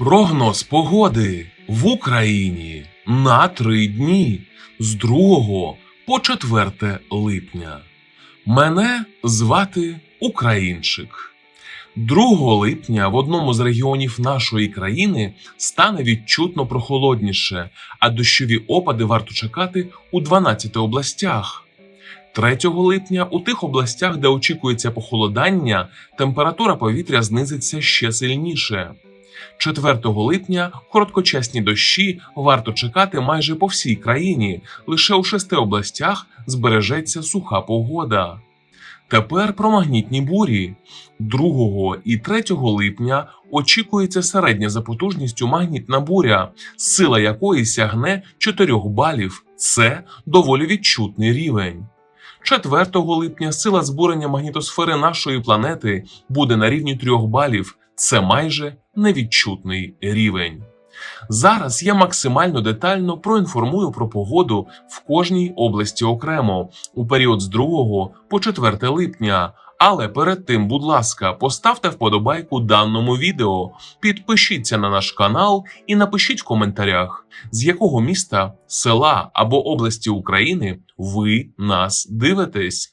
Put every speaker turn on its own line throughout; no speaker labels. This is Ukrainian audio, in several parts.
Прогноз погоди в Україні на три дні з 2 по 4 липня. Мене звати Українчик. 2 липня в одному з регіонів нашої країни стане відчутно прохолодніше, а дощові опади варто чекати у 12 областях. 3 липня у тих областях, де очікується похолодання, температура повітря знизиться ще сильніше. 4 липня короткочасні дощі варто чекати майже по всій країні. Лише у шести областях збережеться суха погода. Тепер про магнітні бурі. 2 і 3 липня очікується середня за потужністю магнітна буря, сила якої сягне 4 балів. Це доволі відчутний рівень. 4 липня сила збурення магнітосфери нашої планети буде на рівні 3 балів. Це майже невідчутний рівень. Зараз я максимально детально проінформую про погоду в кожній області окремо у період з 2 по 4 липня. Але перед тим, будь ласка, поставте вподобайку даному відео, підпишіться на наш канал і напишіть в коментарях, з якого міста, села або області України ви нас дивитесь.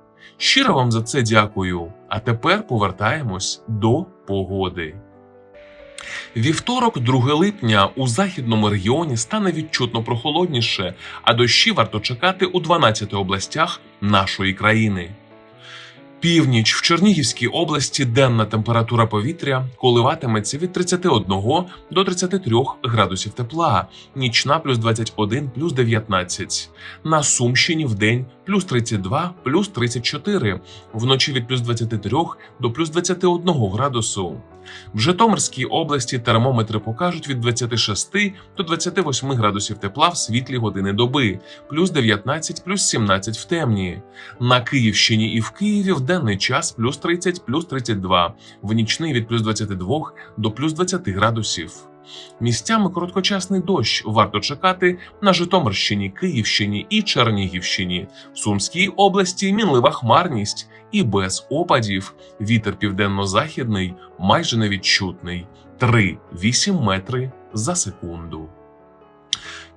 Щиро вам за це дякую. А тепер повертаємось до погоди. Вівторок, 2 липня, у західному регіоні стане відчутно прохолодніше, а дощі варто чекати у 12 областях нашої країни. Північ в Чернігівській області денна температура повітря коливатиметься від 31 до 33 градусів тепла, нічна плюс 21 плюс 19. На Сумщині в день плюс 32 плюс 34, вночі від плюс 23 до плюс 21 градусу. В Житомирській області термометри покажуть від 26 до 28 градусів тепла в світлі години доби, плюс 19, плюс 17 в темні. На Київщині і в Києві в денний час плюс 30, плюс 32, в нічний від плюс 22 до плюс 20 градусів. Місцями короткочасний дощ варто чекати на Житомирщині, Київщині і Чернігівщині. В Сумській області мінлива хмарність і без опадів. Вітер південно-західний майже невідчутний 3-8 метри за секунду.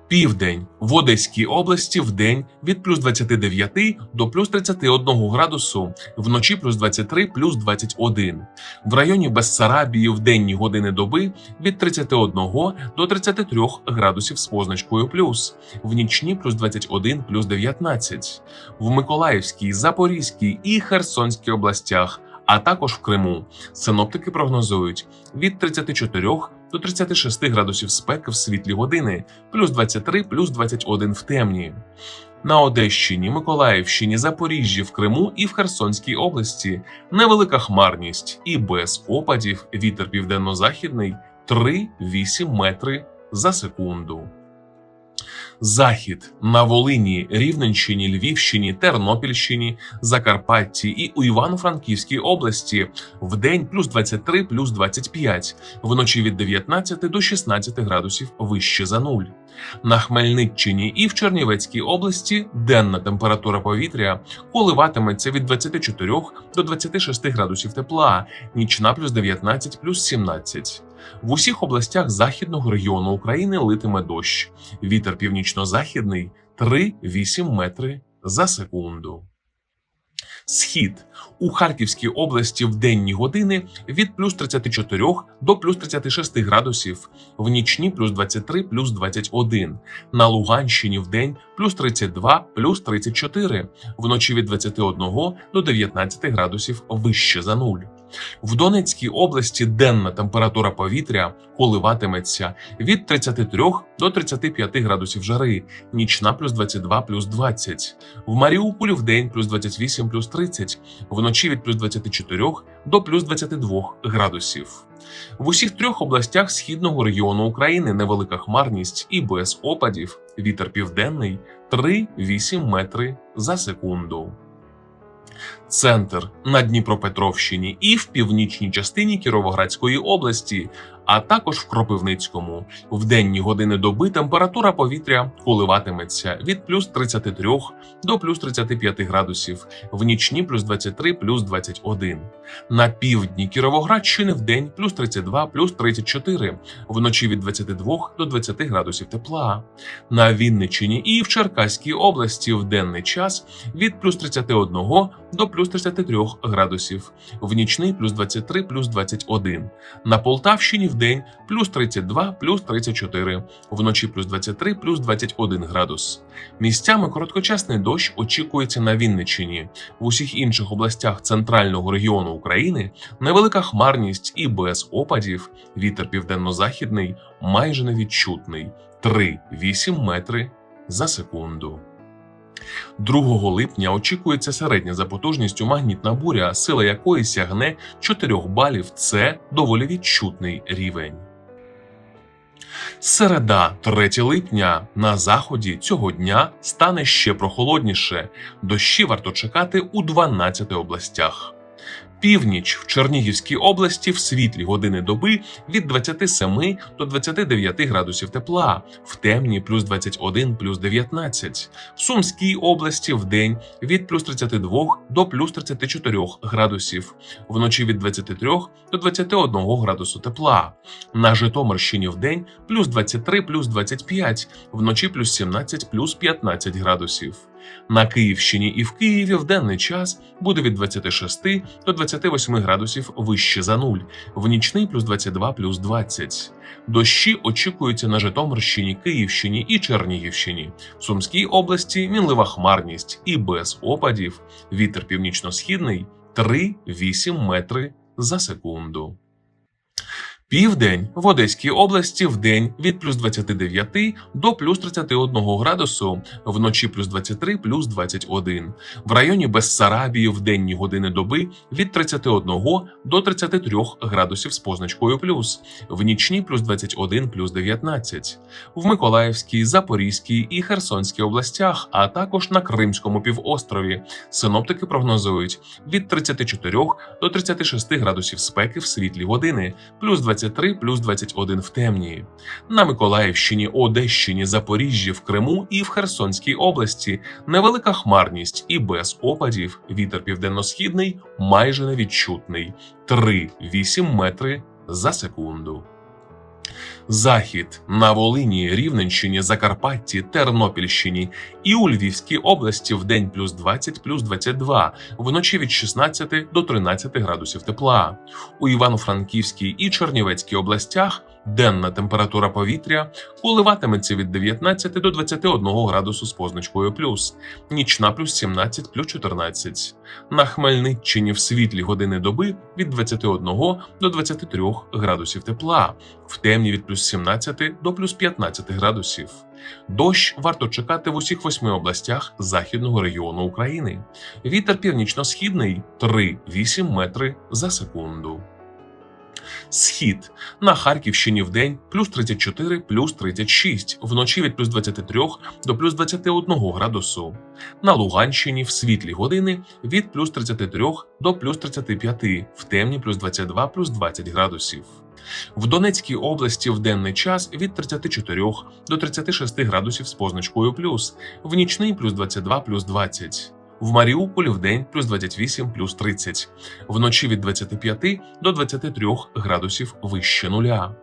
Південь в Одеській області в день від плюс 29 до плюс 31 градусу, вночі плюс 23 плюс 21. В районі Бессарабії в денні години доби від 31 до 33 градусів з позначкою плюс, в нічні плюс 21 плюс 19. В Миколаївській, Запорізькій і Херсонській областях, а також в Криму. Синоптики прогнозують від 34 до 36 градусів спеки в світлі години, плюс 23, плюс 21 в темні. На Одещині, Миколаївщині, Запоріжжі, в Криму і в Херсонській області невелика хмарність і без опадів вітер південно-західний 3-8 метри за секунду. Захід на Волині, Рівненщині, Львівщині, Тернопільщині, Закарпатті і у Івано-Франківській області в день плюс 23, плюс 25, вночі від 19 до 16 градусів вище за нуль. На Хмельниччині і в Чернівецькій області денна температура повітря коливатиметься від 24 до 26 градусів тепла, нічна плюс 19, плюс 17. В усіх областях західного регіону України литиме дощ. Вітер північно-західний 3-8 метри за секунду. Схід у Харківській області в денні години від плюс 34 до плюс 36 градусів, в нічні плюс 23 плюс 21. На Луганщині в день плюс 32 плюс 34, вночі від 21 до 19 градусів вище за нуль. В Донецькій області денна температура повітря коливатиметься від 33 до 35 градусів жари, нічна плюс 22 плюс 20. В Маріуполі в день плюс 28 плюс 30, вночі від плюс 24 до плюс 22 градусів. В усіх трьох областях східного регіону України невелика хмарність і без опадів. Вітер південний 3-8 метри за секунду. Центр на Дніпропетровщині і в північній частині Кіровоградської області, а також в Кропивницькому. В денні години доби температура повітря коливатиметься від плюс 33 до плюс 35 градусів, в нічні плюс 23 плюс 21. На півдні Кіровоградщини в день плюс 32 плюс 34, вночі від 22 до 20 градусів тепла. На Вінниччині і в Черкаській області в денний час від плюс 31 до плюс 33 градусів, в нічний плюс 23 плюс 21. На Полтавщині в день плюс 32 плюс 34, вночі плюс 23 плюс 21 градус. Місцями короткочасний дощ очікується на Вінниччині. В усіх інших областях центрального регіону України невелика хмарність і без опадів. Вітер південно-західний майже невідчутний 3-8 метри за секунду. 2 липня очікується середня за потужністю магнітна буря, сила якої сягне 4 балів. Це доволі відчутний рівень. Середа, 3 липня, на заході цього дня стане ще прохолодніше. Дощі варто чекати у 12 областях. Північ в Чернігівській області в світлі години доби від 27 до 29 градусів тепла, в темні плюс 21 плюс 19. В Сумській області в день від плюс 32 до плюс 34 градусів, вночі від 23 до 21 градусу тепла. На Житомирщині в день плюс 23 плюс 25, вночі плюс 17 плюс 15 градусів. На Київщині і в Києві в денний час буде від 26 до 28 градусів вище за нуль, в нічний плюс 22 плюс 20. Дощі очікуються на Житомирщині, Київщині і Чернігівщині. В Сумській області мінлива хмарність і без опадів. Вітер північно-східний 3-8 метри за секунду. Південь в Одеській області в день від плюс 29 до плюс 31 градусу, вночі плюс 23 плюс 21. В районі Бессарабії в денні години доби від 31 до 33 градусів з позначкою плюс, в нічні плюс 21 плюс 19. В Миколаївській, Запорізькій і Херсонській областях, а також на Кримському півострові. Синоптики прогнозують від 34 до 36 градусів спеки в світлі години, плюс 23 плюс 21 в темні. На Миколаївщині, Одещині, Запоріжжі, в Криму і в Херсонській області невелика хмарність і без опадів. Вітер південно-східний майже невідчутний 3-8 метри за секунду. Захід на Волині, Рівненщині, Закарпатті, Тернопільщині і у Львівській області в день плюс 20 плюс 22, вночі від 16 до 13 градусів тепла. У Івано-Франківській і Чернівецькій областях денна температура повітря коливатиметься від 19 до 21 градусу з позначкою плюс, нічна плюс 17 плюс 14. На Хмельниччині в світлі години доби від 21 до 23 градусів тепла, в темні від плюс 17 до плюс 15 градусів. Дощ варто чекати в усіх восьми областях західного регіону України. Вітер північно-східний 3-8 метри за секунду. Схід на Харківщині в день плюс 34, плюс 36, вночі від плюс 23 до плюс 21 градусу. На Луганщині в світлі години від плюс 33 до плюс 35, в темні плюс 22 плюс 20 градусів. В Донецькій області в денний час від 34 до 36 градусів з позначкою плюс, в нічний плюс 22 плюс 20. В Маріуполі в день плюс 28 плюс 30, вночі від 25 до 23 градусів вище нуля.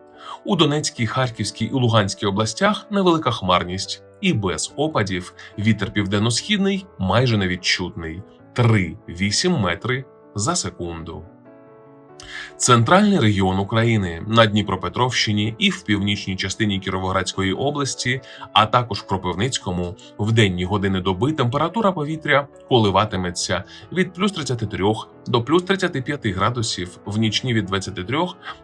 У Донецькій, Харківській і Луганській областях невелика хмарність і без опадів вітер південно-східний майже невідчутний 3-8 метри за секунду. Центральний регіон України на Дніпропетровщині і в північній частині Кіровоградської області, а також в Кропивницькому, в денні години доби температура повітря коливатиметься від плюс 33 до плюс 35 градусів, в нічні від 23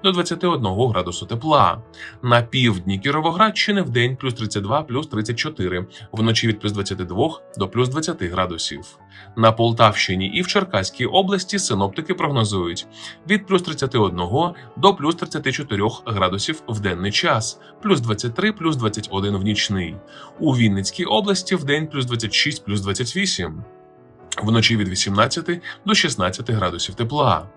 до 21 градусу тепла. На півдні Кіровоградщини в день плюс 32, плюс 34, вночі від плюс 22 до плюс 20 градусів. На Полтавщині і в Черкаській області синоптики прогнозують від плюс 31 до плюс 34 градусів в денний час, плюс 23, плюс 21 в нічний. У Вінницькій області в день плюс 26, плюс 28. Вночі від 18 до 16 градусів тепла.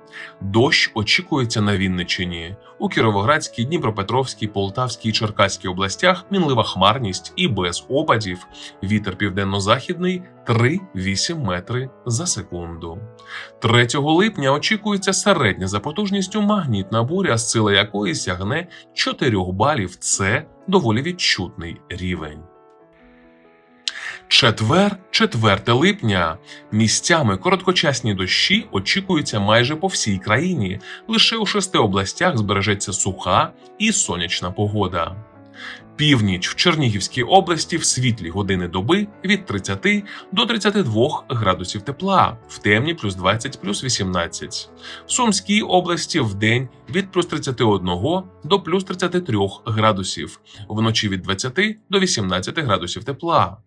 Дощ очікується на Вінниччині. У Кіровоградській, Дніпропетровській, Полтавській і Черкаській областях мінлива хмарність і без опадів. Вітер південно-західний 3-8 метри за секунду. 3 липня очікується середня за потужністю магнітна буря, сила якої сягне 4 балів. Це доволі відчутний рівень. Четвер, 4 липня. Місцями короткочасні дощі очікуються майже по всій країні. Лише у шести областях збережеться суха і сонячна погода. Північ в Чернігівській області в світлі години доби від 30 до 32 градусів тепла, в темні плюс 20 плюс 18. В Сумській області в день від плюс 31 до плюс 33 градусів, вночі від 20 до 18 градусів тепла.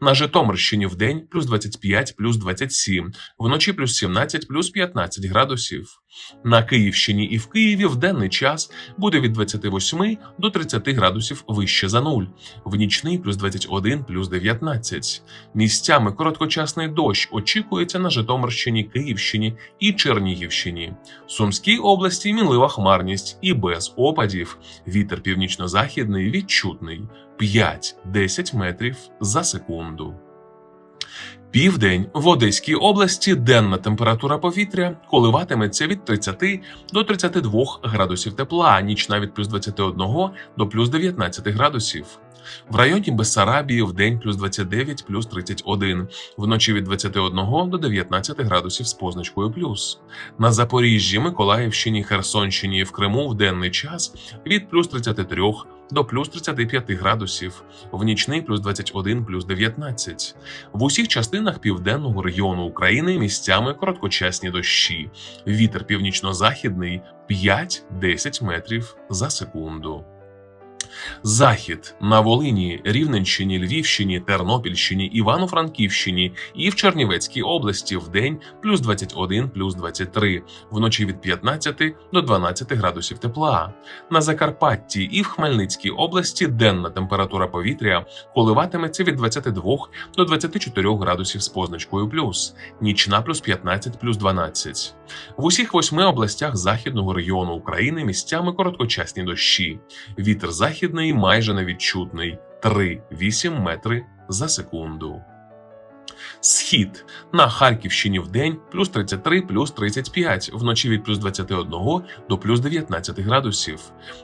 На Житомирщині в день плюс 25, плюс 27, вночі плюс 17, плюс 15 градусів. На Київщині і в Києві в денний час буде від 28 до 30 градусів вище за нуль, в нічний плюс 21, плюс 19. Місцями короткочасний дощ очікується на Житомирщині, Київщині і Чернігівщині. В Сумській області мінлива хмарність і без опадів. Вітер північно-західний відчутний 5-10 метрів за секунду. Південь в Одеській області денна температура повітря коливатиметься від 30 до 32 градусів тепла, нічна від плюс 21 до плюс 19 градусів. В районі Бессарабії в день плюс 29, плюс 31, вночі від 21 до 19 градусів з позначкою плюс. На Запоріжжі, Миколаївщині, Херсонщині і в Криму в денний час від плюс 33 до плюс 35 градусів, в нічний плюс 21, плюс 19. В усіх частинах південного регіону України місцями короткочасні дощі. Вітер північно-західний 5-10 метрів за секунду. Захід на Волині, Рівненщині, Львівщині, Тернопільщині, Івано-Франківщині і в Чернівецькій області в день плюс 21, плюс 23, вночі від 15 до 12 градусів тепла. На Закарпатті і в Хмельницькій області денна температура повітря коливатиметься від 22 до 24 градусів з позначкою плюс, нічна плюс 15, плюс 12. В усіх восьми областях західного регіону України місцями короткочасні дощі. Вітер західний майже невідчутний 3-8 метри за секунду. Схід на Харківщині в день плюс 33, плюс 35, вночі від плюс 21 до плюс 19 градусів.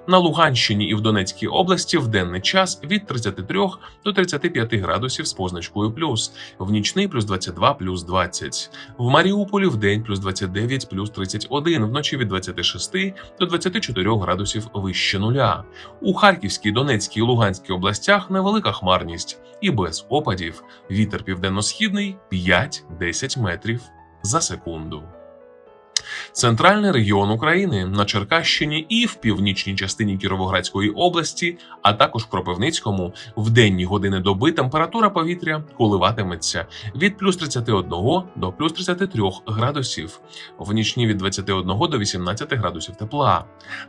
На Луганщині і в Донецькій області в денний час від 33 до 35 градусів з позначкою плюс, в нічний плюс 22, плюс 20. В Маріуполі в день плюс 29, плюс 31, вночі від 26 до 24 градусів вище нуля. У Харківській, Донецькій і Луганській областях невелика хмарність і без опадів. Вітер південно-східний 5-10 метрів за секунду. Центральний регіон України на Черкащині і в північній частині Кіровоградської області, а також в Кропивницькому, в денні години доби температура повітря коливатиметься від плюс 31 до плюс 33 градусів, в нічні від 21 до 18 градусів тепла.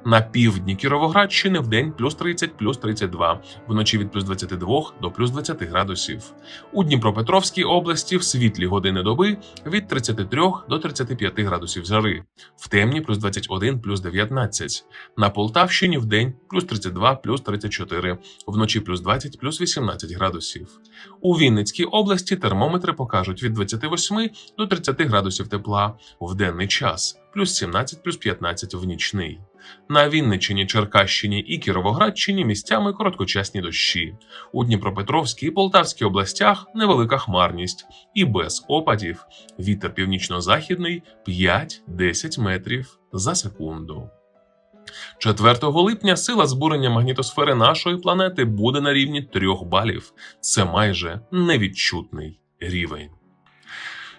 На півдні Кіровоградщини в день плюс 30, плюс 32, вночі від плюс 22 до плюс 20 градусів. У Дніпропетровській області в світлі години доби від 33 до 35 градусів жари, в темні плюс 21, плюс 19. На Полтавщині в день плюс 32, плюс 34, вночі плюс 20, плюс 18 градусів. У Вінницькій області термометри покажуть від 28 до 30 градусів тепла в денний час, плюс 17, плюс 15 в нічний. На Вінниччині, Черкащині і Кіровоградщині місцями короткочасні дощі. У Дніпропетровській і Полтавській областях невелика хмарність і без опадів. Вітер північно-західний 5-10 метрів за секунду. 4 липня сила збурення магнітосфери нашої планети буде на рівні 3 балів. Це майже невідчутний рівень.